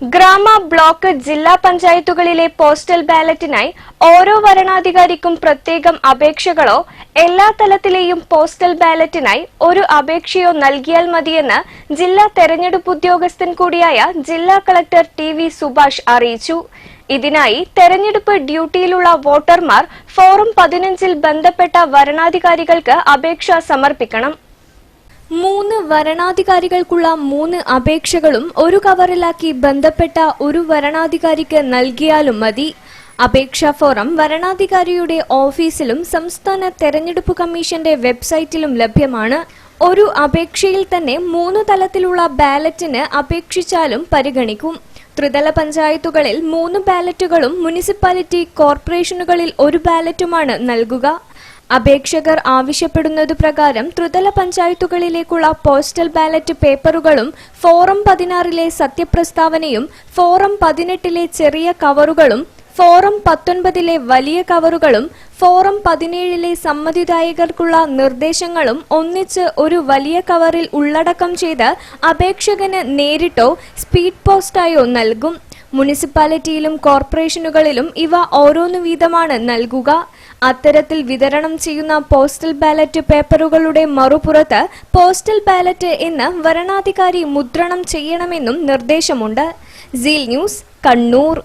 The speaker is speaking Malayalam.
ഗ്രാമ ബ്ലോക്ക് ജില്ലാ പഞ്ചായത്തുകളിലെ പോസ്റ്റൽ ബാലറ്റിനായി ഓരോ വരണാധികാരിക്കും പ്രത്യേകം അപേക്ഷകളോ എല്ലാ തലത്തിലെയും പോസ്റ്റൽ ബാലറ്റിനായി ഒരു അപേക്ഷയോ നൽകിയാൽ മതിയെന്ന് ജില്ലാ തെരഞ്ഞെടുപ്പ് ഉദ്യോഗസ്ഥൻ കൂടിയായ ജില്ലാ കളക്ടർ ടി വി സുഭാഷ് അറിയിച്ചു. ഇതിനായി തെരഞ്ഞെടുപ്പ് ഡ്യൂട്ടിയിലുള്ള വോട്ടർമാർ ഫോറം പതിനഞ്ചിൽ ബന്ധപ്പെട്ട വരണാധികാരികൾക്ക് അപേക്ഷ സമർപ്പിക്കണം. മൂന്ന് വരണാധികാരികൾക്കുള്ള മൂന്ന് അപേക്ഷകളും ഒരു കവറിലാക്കി ബന്ധപ്പെട്ട ഒരു വരണാധികാരിക്ക് നൽകിയാലും മതി. അപേക്ഷാ ഫോറം വരണാധികാരിയുടെ ഓഫീസിലും സംസ്ഥാന തെരഞ്ഞെടുപ്പ് കമ്മീഷന്റെ വെബ്സൈറ്റിലും ലഭ്യമാണ്. ഒരു അപേക്ഷയിൽ തന്നെ മൂന്ന് തലത്തിലുള്ള ബാലറ്റിന് അപേക്ഷിച്ചാലും പരിഗണിക്കും. ത്രിതല പഞ്ചായത്തുകളിൽ മൂന്ന് ബാലറ്റുകളും മുനിസിപ്പാലിറ്റി കോർപ്പറേഷനുകളിൽ ഒരു ബാലറ്റുമാണ് നൽകുക. അപേക്ഷകർ ആവശ്യപ്പെടുന്നത് പ്രകാരം ത്രിതല പഞ്ചായത്തുകളിലേക്കുള്ള പോസ്റ്റൽ ബാലറ്റ് പേപ്പറുകളും ഫോറം പതിനാറിലെ സത്യപ്രസ്താവനയും ഫോറം പതിനെട്ടിലെ ചെറിയ കവറുകളും ഫോറം പത്തൊൻപതിലെ വലിയ കവറുകളും ഫോറം പതിനേഴിലെ സമ്മതിദായകർക്കുള്ള നിർദ്ദേശങ്ങളും ഒന്നിച്ച് ഒരു വലിയ കവറിൽ ഉള്ളടക്കം ചെയ്ത് അപേക്ഷകന് നേരിട്ടോ സ്പീഡ് പോസ്റ്റായോ നൽകും മുനിസിപ്പാലിറ്റിയിലും കോർപ്പറേഷനുകളിലും ഇവ ഓരോന്നു വീതമാണ് നൽകുക. അത്തരത്തിൽ വിതരണം ചെയ്യുന്ന പോസ്റ്റൽ ബാലറ്റ് പേപ്പറുകളുടെ മറുപുറത്ത് പോസ്റ്റൽ ബാലറ്റ് എന്ന് വരണാധികാരി മുദ്രണം ചെയ്യണമെന്നും നിർദ്ദേശമുണ്ട്. Seal news Kannur.